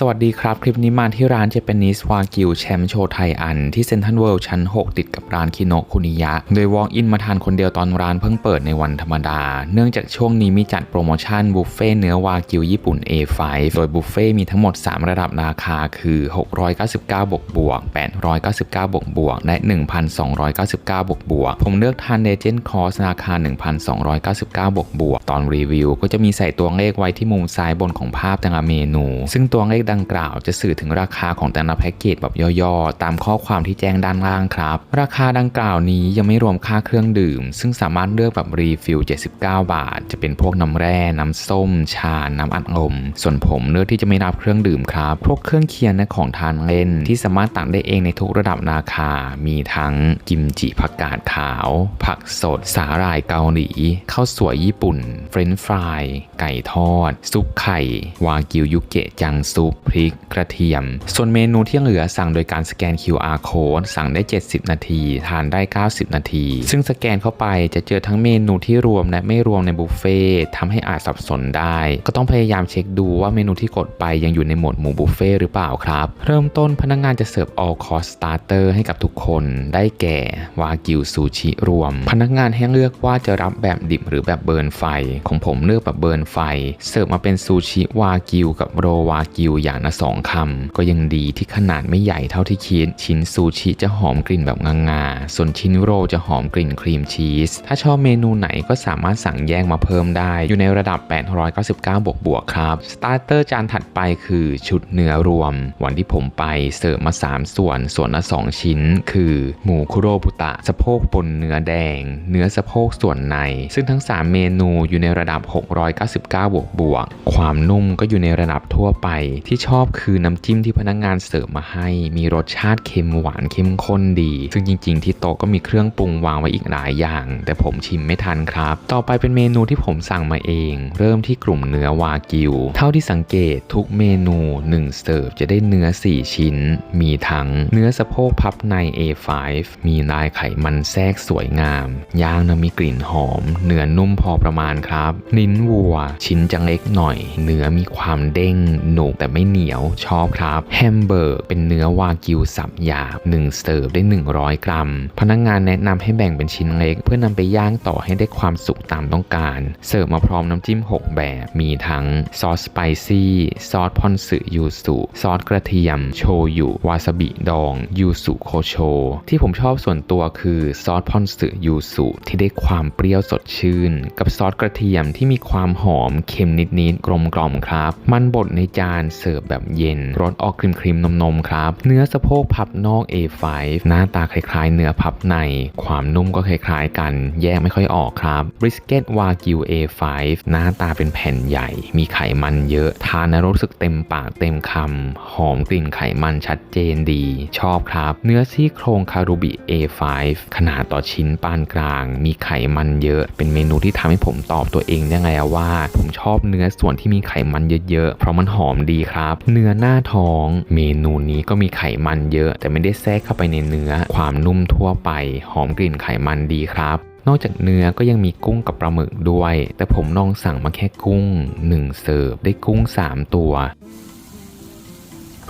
สวัสดีครับ คลิปนี้มาที่ร้านเจแปนิสวากิวแชมป์โชไทยอัน ที่เซ็นทรัลเวิลด์ชั้น 6 ติดกับร้านคิโนคุนิยะ โดยวอล์กอินมาทานคนเดียวตอนร้านเพิ่งเปิดในวันธรรมดา เนื่องจากช่วงนี้มีจัดโปรโมชั่นบุฟเฟ่เนื้อวากิวญี่ปุ่น A5 โดยบุฟเฟ่มีทั้งหมด 3 ระดับราคาคือ 699 บวกบวก899 บวกบวกและ 1,299 บวกบวกผมเลือกทานเดเจนคอร์สราคา 1,299 บวกบวกตอนรีวิว ก็จะมีใส่ตัวเลขไว้ที่มุมซ้ายบนของภาพแต่ละเมนู ซึ่งตัวเลขดังกล่าวจะสื่อถึงราคาของแต่ละแพ็กเกจแบบย่อๆ ตามข้อความที่แจ้งด้านล่างครับ ราคาดังกล่าวนี้ยังไม่รวมค่าเครื่องดื่ม ซึ่งสามารถเลือกแบบรีฟิล 79 บาท จะเป็นพวกน้ำแร่ น้ำส้ม ชา น้ำอัดลม ส่วนผมเลือกที่จะไม่รับเครื่องดื่มครับ พวกเครื่องเคียงและของทานเล่น ที่สามารถตักได้เองในทุกระดับราคา มีทั้งกิมจิผักกาดขาว ผักสด สาหร่ายเกาหลี ข้าวสวยญี่ปุ่น เฟรนช์ฟราย ไก่ทอด ซุปไข่ วากิวยุเกะจังซุปพริก กระเทียม ส่วนเมนูที่เหลือสั่งโดยการสแกน QR code สั่งได้ 70 นาที ทานได้ 90 นาที ซึ่งสแกนเข้าไปจะเจอทั้งเมนูที่รวมและไม่รวมในบุฟเฟ่ต์ทำให้อาจสับสนได้ ก็ต้องพยายามเช็คดูว่าเมนูที่กดไปยังอยู่ในหมวดหมู่บุฟเฟ่ต์หรือเปล่าครับ เริ่มต้นพนักงานจะเสิร์ฟ all course starter ให้กับทุกคน ได้แก่ วากิวซูชิรวม พนักงานให้เลือกว่าจะรับแบบดิบหรือแบบเบิร์นไฟ ของผมเลือกแบบเบิร์นไฟ เสิร์ฟมาเป็นซูชิวากิวกับโรวากิวอย่างละสองคำก็ยังดีที่ขนาดไม่ใหญ่เท่าที่คิด ชิ้นซูชิจะหอมกลิ่นแบบงาๆส่วนชิ้นโรจะหอมกลิ่นครีมชีส ถ้าชอบเมนูไหนก็สามารถสั่งแยกมาเพิ่มได้ อยู่ในระดับ 899 บวกบวกครับ สตาร์เตอร์จานถัดไปคือชุดเนื้อรวม วันที่ผมไปเสิร์ฟมา 3 ส่วน ส่วนละ 2 ชิ้น คือ หมูคุโรบุตะ สะโพกปนเนื้อแดง เนื้อสะโพกส่วนใน ซึ่งทั้ง 3 เมนูอยู่ในระดับ 699 บวกบวก ความนุ่มก็อยู่ในระดับทั่วไปที่ชอบคือน้ำจิ้มที่พนักงานเสิร์ฟมาให้ มีรสชาติเค็มหวานเข้มข้นดี ซึ่งจริง ๆ ที่โต๊ะก็มีเครื่องปรุงวางไว้อีกหลายอย่าง แต่ผมชิมไม่ทันครับ ต่อไปเป็นเมนูที่ผมสั่งมาเอง เริ่มที่กลุ่มเนื้อวากิว เท่าที่สังเกตทุกเมนู 1 เสิร์ฟจะได้เนื้อ 4 ชิ้น มีทั้งเนื้อสะโพกพับใน A5 มีลายไขมันแทรกสวยงามย่างนะมีกลิ่นหอม เนื้อนุ่มพอประมาณครับลิ้นวัว ชิ้นจังเล็กหน่อย เนื้อมีความเด้งหนุกแต่ไม่เหนียวชอบครับแฮมเบอร์เป็นเนื้อวากิวสับหยาบ1เสิร์ฟได้ 100 กรัม พนักงงานแนะนำให้แบ่งเป็นชิ้นเล็ก เพื่อนำไปย่างต่อให้ได้ความสุกตามต้องการ เสิร์ฟมาพร้อมน้ำจิ้ม 6 แบบ มีทั้งซอสสไปซี่ซอสพอนสึยูสุซอสกระเทียม โชยุวาซาบิดองยูสุโคโช ที่ผมชอบส่วนตัวคือซอสพอนสึยูสุที่ได้ความเปรี้ยวสดชื่น กับซอสกระเทียมที่มีความหอมเค็มนิดๆกลมกล่อมครับ มันบดในจานเสร์ฟแบบเย็นรสออกครีมครีมนมๆครับ เนื้อสะโพกพับนอก A5 หน้าตาคล้ายๆ เนื้อพับใน ความนุ่มก็คล้ายๆ กัน แยกไม่ค่อยออกครับบริสเกตวากิว A5 หน้าตาเป็นแผ่นใหญ่ มีไขมันเยอะ ทานแล้วรู้สึกเต็มปากเต็มคำ หอมกลิ่นไขมันชัดเจนดี ชอบครับ เนื้อซี่โครงคารูบิ A5 ขนาดต่อชิ้นปานกลาง มีไขมันเยอะ เป็นเมนูที่ทำให้ผมตอบตัวเองได้ไงว่า ผมชอบเนื้อส่วนที่มีไขมันเยอะๆ เพราะมันหอมดีครับเนื้อหน้าท้องเมนูนี้ก็มีไขมันเยอะ แต่ไม่ได้แทรกเข้าไปในเนื้อ ความนุ่มทั่วไป หอมกลิ่นไขมันดีครับนอกจากเนื้อก็ยังมีกุ้งกับปลาหมึกด้วย แต่ผมลองสั่งมาแค่กุ้ง 1 เสิร์ฟได้กุ้ง 3 ตัว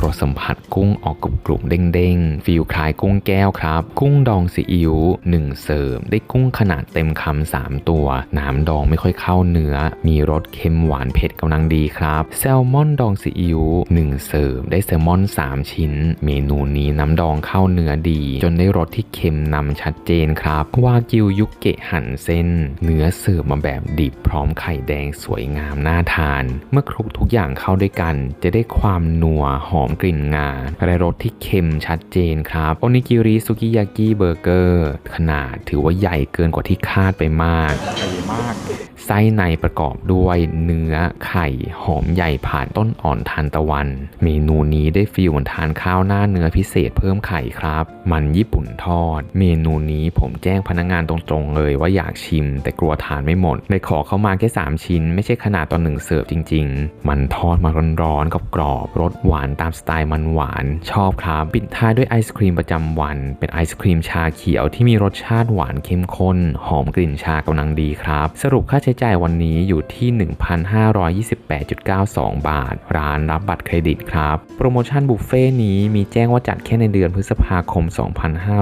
รสสัมผัสกุ้งออกกรุบกรุบๆเด้งๆฟีลคล้ายกุ้งแก้วครับ กุ้งดองซีอิ๊ว1เสิร์ฟได้กุ้งขนาดเต็มคำ3ตัว น้ำดองไม่ค่อยเข้าเนื้อ มีรสเค็มหวานเผ็ดกำลังดีครับ แซลมอนดองซีอิ๊ว1เสิร์ฟได้แซลมอน 3 ชิ้น เมนูนี้น้ำดองเข้าเนื้อดี จนได้รสที่เค็มนำชัดเจนครับ วากิวยุกเกะหั่นเส้น เนื้อเสิร์ฟมาแบบดิบพร้อมไข่แดงสวยงามน่าทาน เมื่อคลุกทุกอย่างเข้าด้วยกัน จะได้ความนัวหอมกลิ่นงาและรสที่เค็มชัดเจนครับ โอนิกิริซุกิยากิเบอร์เกอร์ ขนาดถือว่าใหญ่เกินกว่าที่คาดไปมากใหญ่มาก ไส้ในประกอบด้วยเนื้อไข่หอมใหญ่ผ่านต้นอ่อนทานตะวัน เมนูนี้ได้ฟีลเหมือนทานข้าวหน้าเนื้อพิเศษเพิ่มไข่ครับ มันญี่ปุ่นทอด เมนูนี้ผมแจ้งพนักงานตรงๆ เลยว่าอยากชิม แต่กลัวทานไม่หมดเลยขอเข้ามาแค่ 3 ชิ้น ไม่ใช่ขนาดตอนหนึ่งเสิร์ฟจริง ๆ มันทอดมาร้อนๆกับกรอบรสหวานตามสไตล์มันหวานชอบครับปิดท้ายด้วยไอศครีมประจำวัน เป็นไอศครีมชาเขียวที่มีรสชาติหวานเข้มข้นหอมกลิ่นชากำลังดีครับ สรุปค่าใช้จ่ายวันนี้อยู่ที่ 1,528.92 บาท ร้านรับบัตรเครดิตครับ โปรโมชั่นบุฟเฟ่นี้มีแจ้งว่าจัดแค่ในเดือนพฤษภาคม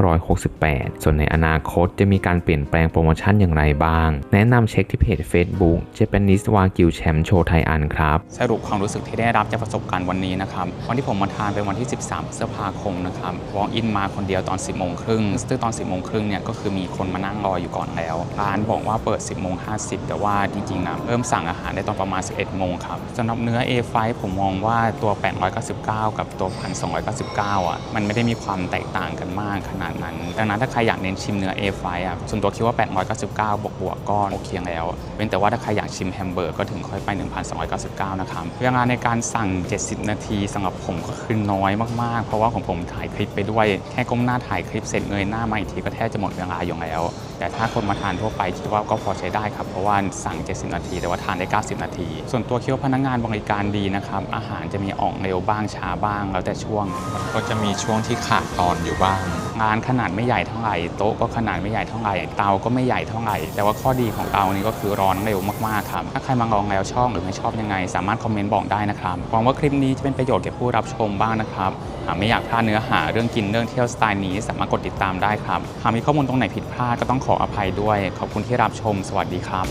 2568 ส่วนในอนาคตจะมีการเปลี่ยนแปลงโปรโมชั่นอย่างไรบ้าง แนะนำเช็คที่เพจ Facebook Japanese Wagyu Champ โชไทอันครับ สรุปความรู้สึกที่ได้รับจากประสบการณ์วันนี้นะครับวันที่ผมมาทานเป็นวันที่ 13พฤษภาคมนะครับวอล์กอินมาคนเดียวตอน 10โมงครึ่งซึ่งตอน 10โมงครึ่งเนี่ยก็คือมีคนมานั่งรออยู่ก่อนแล้วร้านบอกว่าเปิด 10โมง50แต่ว่าจริงๆนะเริ่มสั่งอาหารได้ตอนประมาณ 11 โมงครับสำหรับเนื้อ A5 ผมมองว่าตัว 899 กับตัว 1,299 อะ มันไม่ได้มีความแตกต่างกันมากขนาดนั้น ดังนั้นถ้าใครอยากเน้นชิมเนื้อ A5 อะส่วนตัวคิดว่า 899 บวกบวกก็โอเคแล้วเว้นแต่ว่าถ้าใครอยากชิมแฮมเบอร์กก็ถึงค่อยไป 1,299 นะครับเวลาในการสั่ง 70 นาทีสำหรับผมก็คือน้อยมากๆ เพราะว่าของผมถ่ายคลิปไปด้วยแค่ก้มหน้าถ่ายคลิปเสร็จเงยหน้ามาอีกทีก็แทบจะหมดเวลาอยู่แล้ว แต่ถ้าคนมาทานทั่วไปคิดว่าก็พอใช้ได้ครับเพราะว่าสั่ง 70 นาที แต่ว่าทานได้ 90 นาที ส่วนตัวคิดว่าพนักงานบริการดีนะครับ อาหารจะมีออกเร็วบ้างช้าบ้าง แล้วแต่ช่วงก็จะมีช่วงที่ขาดตอนอยู่บ้าง งานขนาดไม่ใหญ่เท่าไหร่โต๊ะก็ขนาดไม่ใหญ่เท่าไหร่เตาก็ไม่ใหญ่เท่าไหร่ แต่ว่าข้อดีของเตานี้ก็คือร้อนเร็วมากๆครับถ้าใครมาลองแล้วชอบหรือไม่ชอบยังไง สามารถคอมเมนต์บอกได้นะครับหวังว่าคลิปนี้จะเป็นประโยชน์แก่ผู้รับชมบ้างนะครับหากไม่อยากพลาดเนื้อหาเรื่องกินเรื่องเที่ยวสไตล์นี้ สามารถกดติดตามได้ครับหากมีข้อมูลตรงไหนผิดพลาดก็ต้องขออภัยด้วย ขอบคุณที่รับชม สวัสดีครับ